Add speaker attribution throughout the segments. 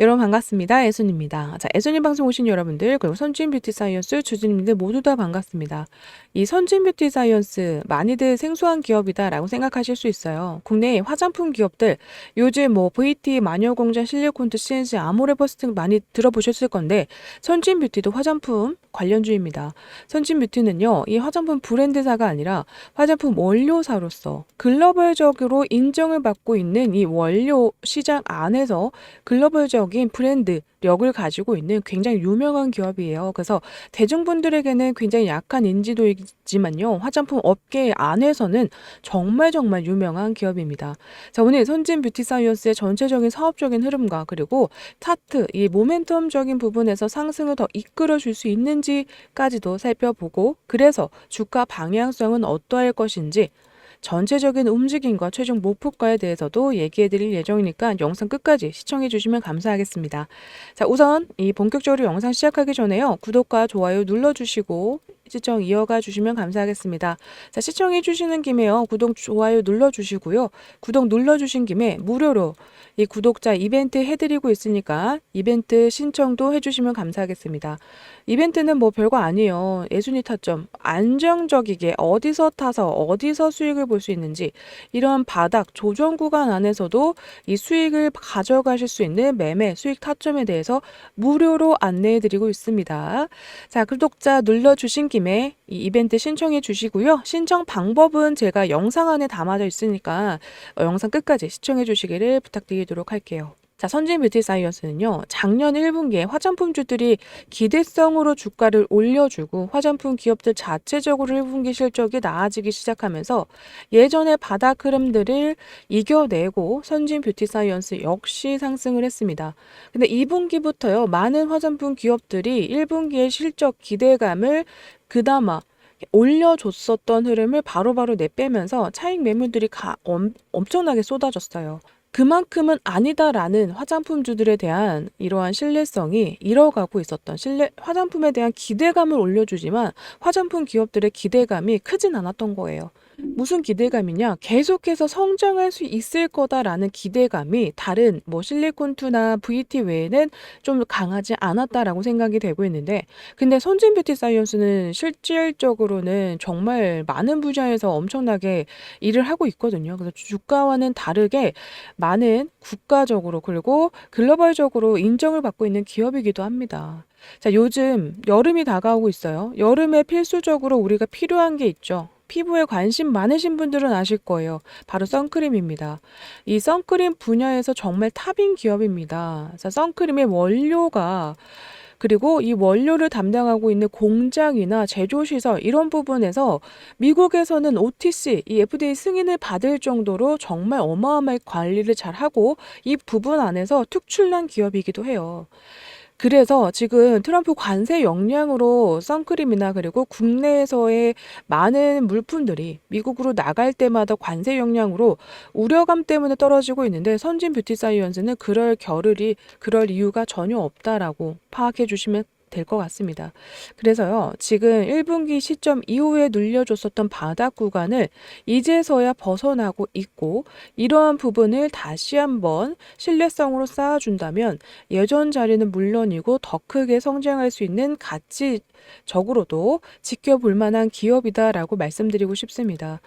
Speaker 1: 여러분 반갑습니다. 애순입니다. 자, 애순이 방송 오신 여러분들 그리고 선진 뷰티 사이언스 주주님들 모두 다 반갑습니다. 이 선진 뷰티 사이언스 많이들 생소한 기업이다라고 생각하실 수 있어요. 국내 화장품 기업들 요즘 뭐 VT, 마녀공장, 실리콘트, CNC, 아모레버스 등 많이 들어보셨을 건데 선진 뷰티도 화장품 관련주입니다. 선진 뷰티는요, 이 화장품 브랜드사가 아니라 화장품 원료사로서 글로벌적으로 인정을 받고 있는 이 원료 시장 안에서 글로벌적인 브랜드 력을 가지고 있는 굉장히 유명한 기업이에요. 그래서 대중분들에게는 굉장히 약한 인지도이지만요, 화장품 업계 안에서는 정말 정말 유명한 기업입니다. 자, 오늘 선진 뷰티 사이언스의 전체적인 사업적인 흐름과 그리고 차트, 이 모멘텀적인 부분에서 상승을 더 이끌어 줄 수 있는 지까지도 살펴보고 그래서 주가 방향성은 어떠할 것인지 전체적인 움직임과 최종 목표가에 대해서도 얘기해 드릴 예정이니까 영상 끝까지 시청해 주시면 감사하겠습니다. 자, 우선 이 본격적으로 영상 시작하기 전에요. 구독과 좋아요 눌러 주시고 시청 이어가 주시면 감사하겠습니다. 자, 시청해 주시는 김에요. 구독, 좋아요 눌러 주시고요. 구독 눌러 주신 김에 무료로 이 구독자 이벤트 해드리고 있으니까 이벤트 신청도 해주시면 감사하겠습니다. 이벤트는 뭐 별거 아니에요. 예순이 타점 안정적이게 어디서 타서 어디서 수익을 볼 수 있는지 이런 바닥 조정 구간 안에서도 이 수익을 가져가실 수 있는 매매 수익 타점에 대해서 무료로 안내해 드리고 있습니다. 자, 구독자 눌러 주신 김에 이 이벤트 신청해 주시고요. 신청 방법은 제가 영상 안에 담아져 있으니까 어, 영상 끝까지 시청해 주시기를 부탁드리도록 할게요. 자, 선진 뷰티 사이언스는요, 작년 1분기에 화장품주들이 기대성으로 주가를 올려주고 화장품 기업들 자체적으로 1분기 실적이 나아지기 시작하면서 예전의 바닥 흐름들을 이겨내고 선진 뷰티 사이언스 역시 상승을 했습니다. 근데 2분기부터요, 많은 화장품 기업들이 1분기의 실적 기대감을 그나마 올려줬었던 흐름을 바로바로 내빼면서 차익 매물들이 가, 엄, 엄청나게 쏟아졌어요. 그만큼은 아니다라는 화장품주들에 대한 이러한 신뢰성이 잃어가고 있었던 신뢰, 화장품에 대한 기대감을 올려주지만 화장품 기업들의 기대감이 크진 않았던 거예요. 무슨 기대감이냐? 계속해서 성장할 수 있을 거다라는 기대감이 다른 뭐 실리콘투나 VT 외에는 좀 강하지 않았다라고 생각이 되고 있는데, 근데 선진 뷰티 사이언스는 실질적으로는 정말 많은 분야에서 엄청나게 일을 하고 있거든요. 그래서 주가와는 다르게 많은 국가적으로 그리고 글로벌적으로 인정을 받고 있는 기업이기도 합니다. 자, 요즘 여름이 다가오고 있어요. 여름에 필수적으로 우리가 필요한 게 있죠. 피부에 관심 많으신 분들은 아실 거예요. 바로 선크림입니다. 이 선크림 분야에서 정말 탑인 기업입니다. 자, 선크림의 원료가 그리고 이 원료를 담당하고 있는 공장이나 제조시설 이런 부분에서 미국에서는 OTC, 이 FDA 승인을 받을 정도로 정말 어마어마하게 관리를 잘 하고 이 부분 안에서 특출난 기업이기도 해요. 그래서 지금 트럼프 관세 역량으로 선크림이나 그리고 국내에서의 많은 물품들이 미국으로 나갈 때마다 관세 역량으로 우려감 때문에 떨어지고 있는데 선진 뷰티 사이언스는 그럴 겨를이 그럴 이유가 전혀 없다라고 파악해 주시면 될 것 같습니다. 그래서요, 지금 1분기 시점 이후에 눌려줬었던 바닥 구간을 이제서야 벗어나고 있고, 이러한 부분을 다시 한번 신뢰성으로 쌓아준다면 예전 자리는 물론이고 더 크게 성장할 수 있는 가치적으로도 지켜볼 만한 기업이다라고 말씀드리고 싶습니다.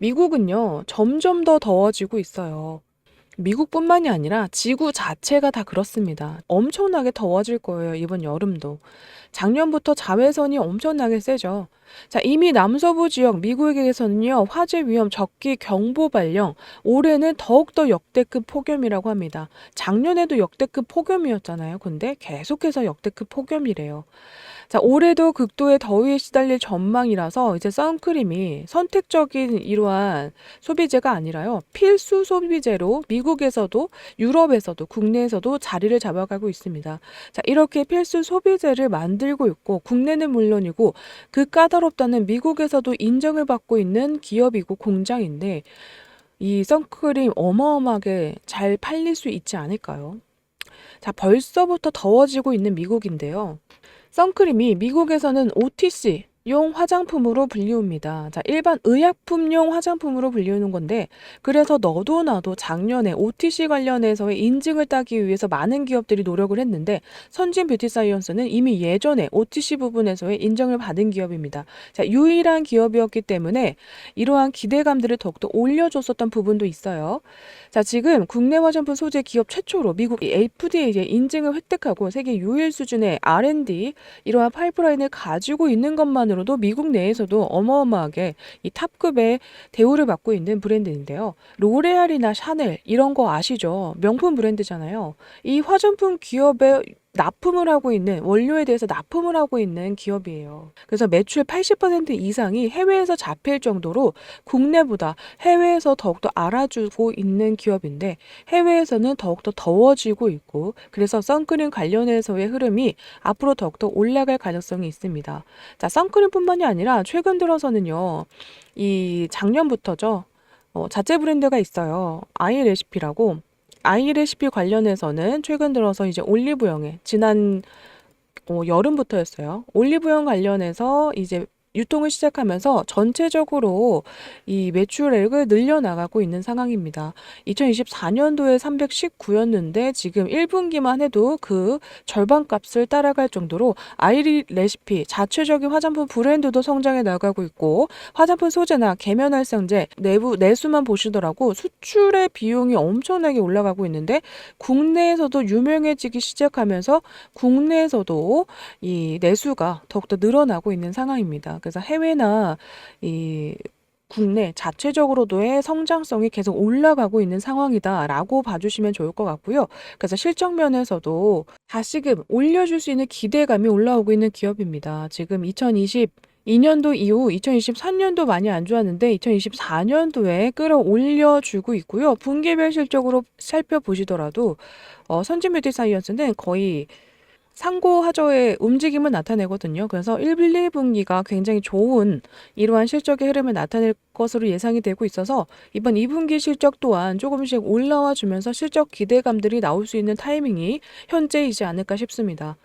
Speaker 1: 미국은요, 점점 더 더워지고 있어요. 미국뿐만이 아니라 지구 자체가 다 그렇습니다. 엄청나게 더워질 거예요, 이번 여름도. 작년부터 자외선이 엄청나게 세죠. 자, 이미 남서부 지역 미국에서는요, 화재 위험 적기 경보 발령, 올해는 더욱더 역대급 폭염이라고 합니다. 작년에도 역대급 폭염이었잖아요. 근데 계속해서 역대급 폭염이래요. 자, 올해도 극도의 더위에 시달릴 전망이라서 이제 선크림이 선택적인 이러한 소비재가 아니라요. 필수 소비재로 미국에서도 유럽에서도 국내에서도 자리를 잡아가고 있습니다. 자, 이렇게 필수 소비재를 만들고 있고 국내는 물론이고 그 까다롭다는 미국에서도 인정을 받고 있는 기업이고 공장인데 이 선크림 어마어마하게 잘 팔릴 수 있지 않을까요? 자, 벌써부터 더워지고 있는 미국인데요. 선크림이 미국에서는 OTC, 용 화장품으로 불리웁니다. 자, 일반 의약품용 화장품으로 불리우는 건데, 그래서 너도 나도 작년에 OTC 관련해서의 인증을 따기 위해서 많은 기업들이 노력을 했는데, 선진 뷰티 사이언스는 이미 예전에 OTC 부분에서의 인정을 받은 기업입니다. 자, 유일한 기업이었기 때문에 이러한 기대감들을 더욱더 올려줬었던 부분도 있어요. 자, 지금 국내 화장품 소재 기업 최초로 미국 FDA의 인증을 획득하고 세계 유일 수준의 R&D 이러한 파이프라인을 가지고 있는 것만으로 도 미국 내에서도 어마어마하게 이 탑급의 대우를 받고 있는 브랜드인데요. 로레알이나 샤넬 이런 거 아시죠? 명품 브랜드잖아요. 이 화장품 기업의 납품을 하고 있는 원료에 대해서 납품을 하고 있는 기업이에요. 그래서 매출 80% 이상이 해외에서 잡힐 정도로 국내보다 해외에서 더욱더 알아주고 있는 기업인데 해외에서는 더욱더 더워지고 있고 그래서 선크림 관련해서의 흐름이 앞으로 더욱더 올라갈 가능성이 있습니다. 자, 선크림뿐만이 아니라 최근 들어서는요. 이 작년부터죠. 어, 자체 브랜드가 있어요. 아이 레시피라고 아이 레시피 관련해서는 최근 들어서 이제 올리브영에 지난 어, 여름부터였어요. 올리브영 관련해서 이제 유통을 시작하면서 전체적으로 이 매출액을 늘려나가고 있는 상황입니다. 2024년도에 319였는데 지금 1분기만 해도 그 절반 값을 따라갈 정도로 아이리 레시피 자체적인 화장품 브랜드도 성장해 나가고 있고 화장품 소재나 계면 활성제 내부 내수만 보시더라고 수출의 비용이 엄청나게 올라가고 있는데 국내에서도 유명해지기 시작하면서 국내에서도 이 내수가 더욱더 늘어나고 있는 상황입니다. 그래서 해외나 이 국내 자체적으로도의 성장성이 계속 올라가고 있는 상황이다라고 봐주시면 좋을 것 같고요. 그래서 실적 면에서도 다시금 올려줄 수 있는 기대감이 올라오고 있는 기업입니다. 지금 2020 2년도 이후 2023년도 많이 안 좋았는데 2024년도에 끌어올려 주고 있고요. 분기별 실적으로 살펴보시더라도 어, 선진 뷰티 사이언스는 거의 상고하저의 움직임을 나타내거든요. 그래서 1, 2분기가 굉장히 좋은 이러한 실적의 흐름을 나타낼 것으로 예상이 되고 있어서 이번 2분기 실적 또한 조금씩 올라와 주면서 실적 기대감들이 나올 수 있는 타이밍이 현재이지 않을까 싶습니다.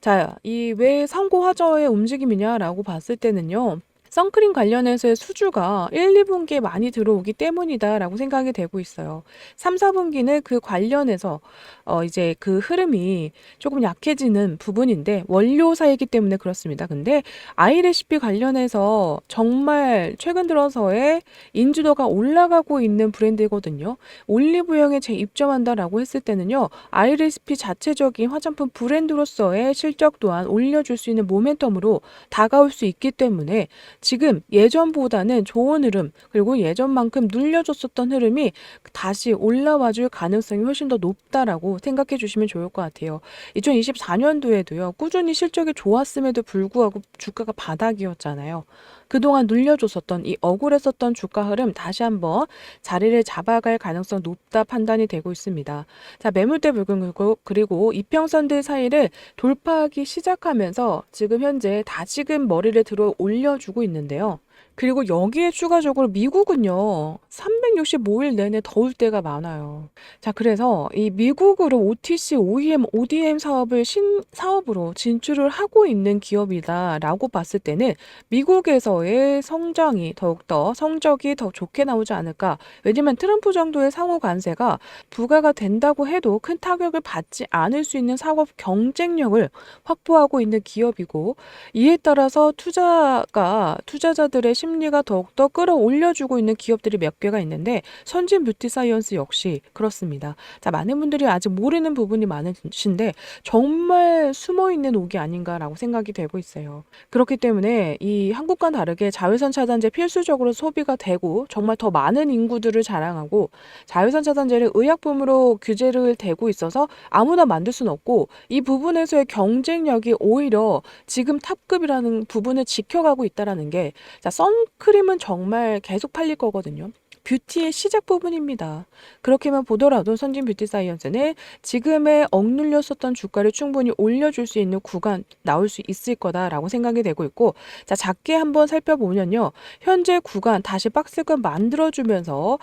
Speaker 1: 자, 이 왜 상고하저의 움직임이냐라고 봤을 때는요. 선크림 관련해서의 수주가 1, 2분기에 많이 들어오기 때문이다라고 생각이 되고 있어요. 3, 4분기는 그 관련해서 어 이제 그 흐름이 조금 약해지는 부분인데 원료사이기 때문에 그렇습니다. 근데 아이레시피 관련해서 정말 최근 들어서의 인지도가 올라가고 있는 브랜드거든요. 올리브영에 재입점한다라고 했을 때는요. 아이레시피 자체적인 화장품 브랜드로서의 실적 또한 올려줄 수 있는 모멘텀으로 다가올 수 있기 때문에 지금 예전보다는 좋은 흐름 그리고 예전만큼 눌려줬었던 흐름이 다시 올라와 줄 가능성이 훨씬 더 높다라고 생각해 주시면 좋을 것 같아요. 2024년도에도요. 꾸준히 실적이 좋았음에도 불구하고 주가가 바닥이었잖아요. 그동안 눌려줬었던 이 억울했었던 주가 흐름 다시 한번 자리를 잡아갈 가능성 높다 판단이 되고 있습니다. 자, 매물대 불근 그리고 이평선들 사이를 돌파하기 시작하면서 지금 현재 다지금 머리를 들어 올려주고 있는 데요. 그리고 여기에 추가적으로 미국은요. 365일 내내 더울 때가 많아요. 자, 그래서 이 미국으로 OTC, OEM, ODM 사업을 신 사업으로 진출을 하고 있는 기업이다라고 봤을 때는 미국에서의 성장이 더욱더 성적이 더 좋게 나오지 않을까. 왜냐면 트럼프 정도의 상호 관세가 부과가 된다고 해도 큰 타격을 받지 않을 수 있는 사업 경쟁력을 확보하고 있는 기업이고 이에 따라서 투자가 투자자들의 심리가 더욱더 끌어올려주고 있는 기업들이 몇 개가 있는데 선진 뷰티 사이언스 역시 그렇습니다. 자, 많은 분들이 아직 모르는 부분이 많으신데 정말 숨어 있는 옥이 아닌가라고 생각이 되고 있어요. 그렇기 때문에 이 한국과 다르게 자외선 차단제 필수적으로 소비가 되고 정말 더 많은 인구들을 자랑하고 자외선 차단제를 의약품으로 규제를 대고 있어서 아무나 만들 수는 없고 이 부분에서의 경쟁력이 오히려 지금 탑급이라는 부분을 지켜가고 있다라는 게 자, 선 선크림은 정말 계속 팔릴 거거든요. 뷰티의 시작 부분입니다. 그렇게만 보더라도 선진 뷰티 사이언스는 지금의 억눌렸었던 주가를 충분히 올려줄 수 있는 구간 나올 수 있을 거다라고 생각이 되고 있고 자 작게 한번 살펴보면요 현재 구간 다시 박스권 만들어주면서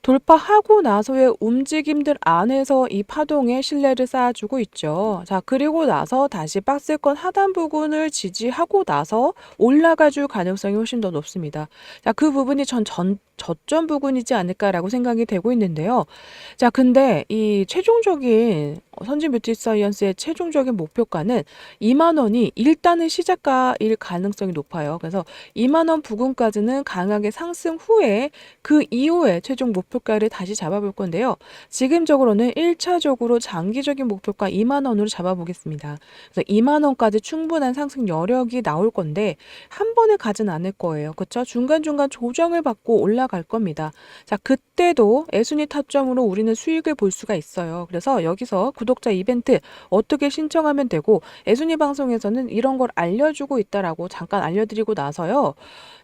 Speaker 1: 돌파하고 나서의 움직임들 안에서 이 파동에 신뢰를 쌓아주고 있죠. 자 그리고 나서 다시 박스권 하단 부분을 지지하고 나서 올라가 줄 가능성이 훨씬 더 높습니다. 자그 부분이 전, 전 저점 부분 이지 않을까라고 생각이 되고 있는데요. 자, 근데 이 최종적인 선진 뷰티 사이언스의 최종적인 목표가는 2만 원이 일단은 시작가일 가능성이 높아요. 그래서 2만 원 부근까지는 강하게 상승 후에 그 이후에 최종 목표가를 다시 잡아볼 건데요. 지금적으로는 1차적으로 장기적인 목표가 2만 원으로 잡아보겠습니다. 그래서 2만 원까지 충분한 상승 여력이 나올 건데 한 번에 가진 않을 거예요. 그렇죠? 중간중간 조정을 받고 올라갈 겁니다. 자, 그때도 애순이 타점으로 우리는 수익을 볼 수가 있어요. 그래서 여기서 구독자 이벤트 어떻게 신청하면 되고 애순이 방송에서는 이런 걸 알려주고 있다라고 잠깐 알려드리고 나서요.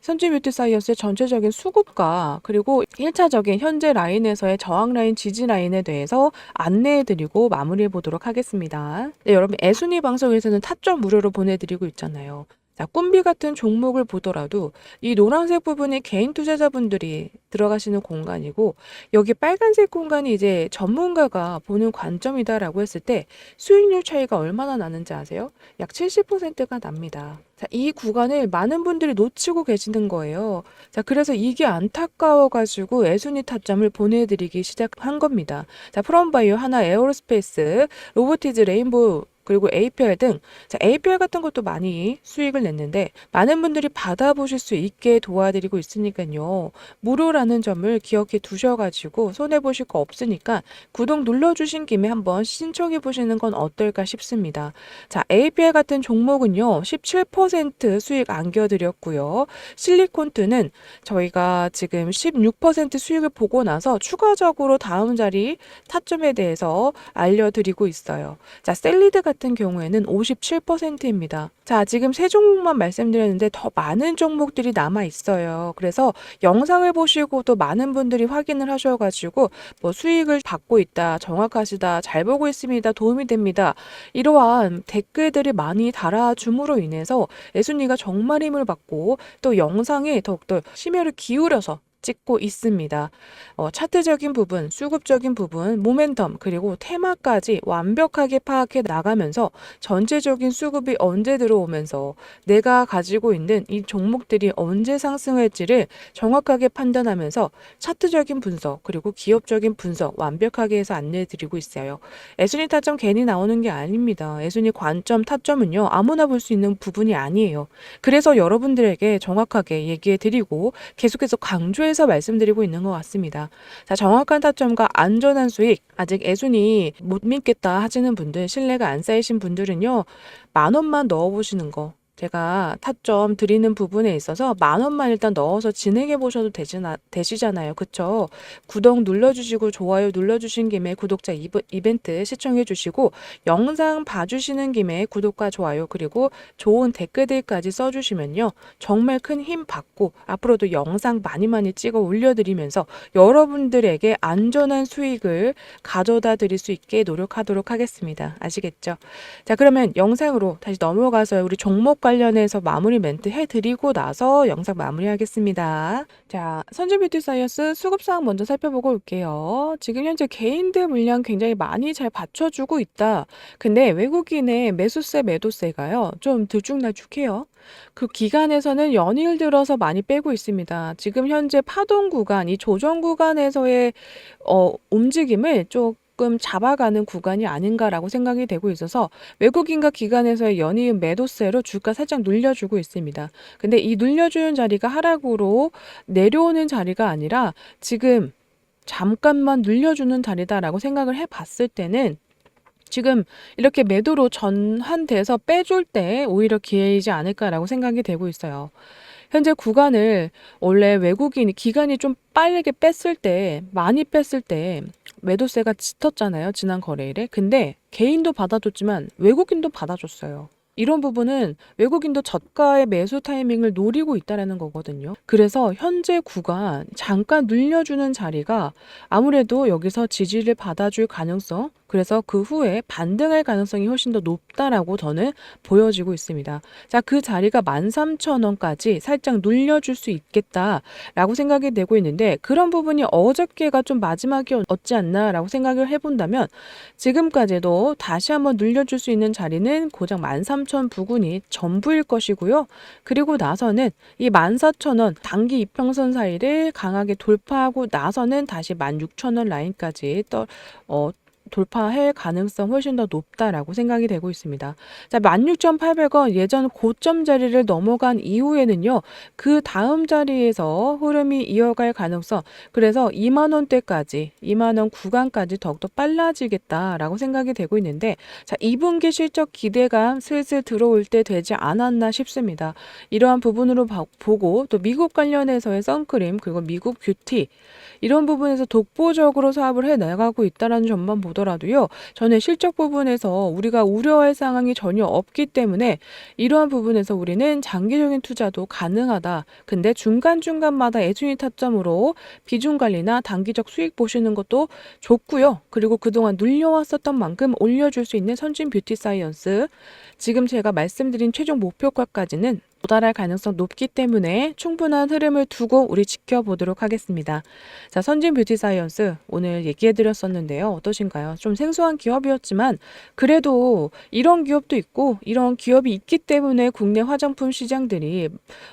Speaker 1: 선지 뷰티 사이언스의 전체적인 수급과 그리고 1차적인 현재 라인에서의 저항 라인, 지지 라인에 대해서 안내해드리고 마무리해 보도록 하겠습니다. 네, 여러분 애순이 방송에서는 타점 무료로 보내드리고 있잖아요. 자, 꿈비 같은 종목을 보더라도 이 노란색 부분이 개인 투자자분들이 들어가시는 공간이고 여기 빨간색 공간이 이제 전문가가 보는 관점이다라고 했을 때 수익률 차이가 얼마나 나는지 아세요? 약 70%가 납니다. 자, 이 구간을 많은 분들이 놓치고 계시는 거예요. 자, 그래서 이게 안타까워가지고 애순이 타점을 보내드리기 시작한 겁니다. 자, 프롬바이오, 하나 에어로스페이스, 로보티즈, 레인보우, 그리고 APR 등 자, APR 같은 것도 많이 수익을 냈는데 많은 분들이 받아보실 수 있게 도와드리고 있으니까요. 무료라는 점을 기억해 두셔가지고 손해보실 거 없으니까 구독 눌러주신 김에 한번 신청해 보시는 건 어떨까 싶습니다. 자, APR 같은 종목은요. 17% 수익 안겨드렸고요. 실리콘트는 저희가 지금 16% 수익을 보고 나서 추가적으로 다음 자리 타점에 대해서 알려드리고 있어요. 자, 셀리드 같은 경우에는 57%입니다. 자, 지금 세 종목만 말씀드렸는데 더 많은 종목들이 남아 있어요. 그래서 영상을 보시고도 많은 분들이 확인을 하셔가지고 뭐 수익을 받고 있다, 정확하시다, 잘 보고 있습니다, 도움이 됩니다. 이러한 댓글들이 많이 달아줌으로 인해서 애순이가 정말 힘을 받고 또 영상에 더욱더 심혈을 기울여서 찍고 있습니다. 어, 차트적인 부분, 수급적인 부분, 모멘텀, 그리고 테마까지 완벽하게 파악해 나가면서 전체적인 수급이 언제 들어오면서 내가 가지고 있는 이 종목들이 언제 상승할지를 정확하게 판단하면서 차트적인 분석, 그리고 기업적인 분석 완벽하게 해서 안내해 드리고 있어요. 애순이 타점 괜히 나오는 게 아닙니다. 애순이 관점, 타점은요, 아무나 볼 수 있는 부분이 아니에요. 그래서 여러분들에게 정확하게 얘기해 드리고 계속해서 강조해 해서 말씀드리고 있는 것 같습니다. 자, 정확한 타점과 안전한 수익, 아직 애순이 못 믿겠다 하시는 분들, 신뢰가 안 쌓이신 분들은요, 만 원만 넣어보시는 거. 제가 타점 드리는 부분에 있어서 만 원만 일단 넣어서 진행해 보셔도 되지나, 되시잖아요. 그쵸? 구독 눌러주시고 좋아요 눌러주신 김에 구독자 이벤트 시청해 주시고 영상 봐주시는 김에 구독과 좋아요 그리고 좋은 댓글들까지 써주시면요. 정말 큰 힘 받고 앞으로도 영상 많이 많이 찍어 올려드리면서 여러분들에게 안전한 수익을 가져다 드릴 수 있게 노력하도록 하겠습니다. 아시겠죠? 자 그러면 영상으로 다시 넘어가서 우리 종목 관 련해서 마무리 멘트 해드리고 나서 영상 마무리하겠습니다. 자, 선진 뷰티 사이언스 수급사항 먼저 살펴보고 올게요. 지금 현재 개인들 물량 굉장히 많이 잘 받쳐주고 있다. 근데 외국인의 매수세, 매도세가요. 좀 들쭉날쭉해요. 그 기간에서는 연일 들어서 많이 빼고 있습니다. 지금 현재 파동 구간, 이 조정 구간에서의 어, 움직임을 좀 조금 잡아가는 구간이 아닌가라고 생각이 되고 있어서 외국인과 기관에서의 연이은 매도세로 주가 살짝 눌려주고 있습니다. 근데 이 눌려주는 자리가 하락으로 내려오는 자리가 아니라 지금 잠깐만 눌려주는 자리다라고 생각을 해봤을 때는 지금 이렇게 매도로 전환돼서 빼줄 때 오히려 기회이지 않을까라고 생각이 되고 있어요. 현재 구간을 원래 외국인이 기간이 좀 빠르게 뺐을 때 많이 뺐을 때 매도세가 짙었잖아요 지난 거래일에 근데 개인도 받아줬지만 외국인도 받아줬어요 이런 부분은 외국인도 저가의 매수 타이밍을 노리고 있다라는 거거든요. 그래서 현재 구간 잠깐 눌려주는 자리가 아무래도 여기서 지지를 받아줄 가능성, 그래서 그 후에 반등할 가능성이 훨씬 더 높다라고 저는 보여지고 있습니다. 자, 그 자리가 13,000원까지 살짝 눌려줄 수 있겠다라고 생각이 되고 있는데 그런 부분이 어저께가 좀 마지막이었지 않나라고 생각을 해본다면 지금까지도 다시 한번 눌려줄 수 있는 자리는 고작 13,000 부근이 전부일 것이고요. 그리고 나서는 이 14,000원 단기 이평선 사이를 강하게 돌파하고 나서는 다시 16,000원 라인까지 떠, 어, 돌파할 가능성 훨씬 더 높다라고 생각이 되고 있습니다. 자, 16,800원 예전 고점 자리를 넘어간 이후에는요. 그 다음 자리에서 흐름이 이어갈 가능성 그래서 2만 원대까지 2만 원 구간까지 더욱더 빨라지겠다라고 생각이 되고 있는데 자, 2분기 실적 기대감 슬슬 들어올 때 되지 않았나 싶습니다. 이러한 부분으로 봐- 보고 또 미국 관련해서의 선크림 그리고 미국 뷰티 이런 부분에서 독보적으로 사업을 해 나가고 있다라는 점만 보더라도 요. 저는 실적 부분에서 우리가 우려할 상황이 전혀 없기 때문에 이러한 부분에서 우리는 장기적인 투자도 가능하다. 근데 중간중간마다 애순이 타점으로 비중 관리나 단기적 수익 보시는 것도 좋고요. 그리고 그동안 눌려왔었던 만큼 올려줄 수 있는 선진 뷰티 사이언스 지금 제가 말씀드린 최종 목표가까지는 도달할 가능성 높기 때문에 충분한 흐름을 두고 우리 지켜보도록 하겠습니다. 자, 선진 뷰티 사이언스 오늘 얘기해 드렸었는데요. 어떠신가요? 좀 생소한 기업이었지만 그래도 이런 기업도 있고 이런 기업이 있기 때문에 국내 화장품 시장들이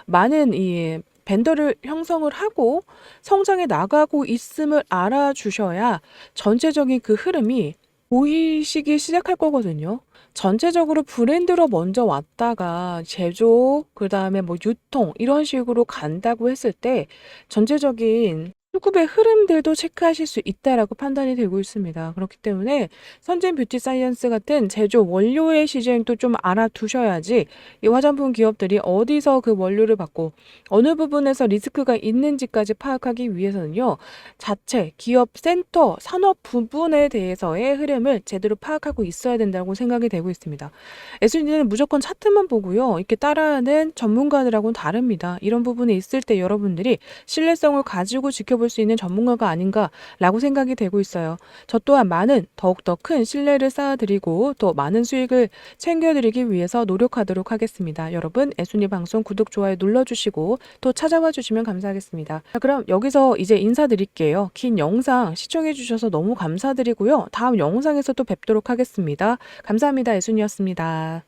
Speaker 1: 많은 이 벤더를 형성을 하고 성장해 나가고 있음을 알아주셔야 전체적인 그 흐름이 보이시기 시작할 거거든요. 전체적으로 브랜드로 먼저 왔다가 제조, 그 다음에 뭐 유통 이런 식으로 간다고 했을 때 전체적인 수급의 흐름들도 체크하실 수 있다라고 판단이 되고 있습니다. 그렇기 때문에 선진 뷰티 사이언스 같은 제조 원료의 시장도 좀 알아두셔야지 이 화장품 기업들이 어디서 그 원료를 받고 어느 부분에서 리스크가 있는지까지 파악하기 위해서는요. 자체 기업 센터 산업 부분에 대해서의 흐름을 제대로 파악하고 있어야 된다고 생각이 되고 있습니다. SND는 무조건 차트만 보고요. 이렇게 따라하는 전문가들하고는 다릅니다. 이런 부분이 있을 때 여러분들이 신뢰성을 가지고 지켜볼 수 있는 전문가가 아닌가라고 생각이 되고 있어요. 저 또한 많은 더욱더 큰 신뢰를 쌓아드리고 또 많은 수익을 챙겨드리기 위해서 노력하도록 하겠습니다. 여러분 애순이 방송 구독 좋아요 눌러주시고 또 찾아와 주시면 감사하겠습니다. 자, 그럼 여기서 이제 인사드릴게요. 긴 영상 시청해주셔서 너무 감사드리고요. 다음 영상에서 또 뵙도록 하겠습니다. 감사합니다. 애순이었습니다.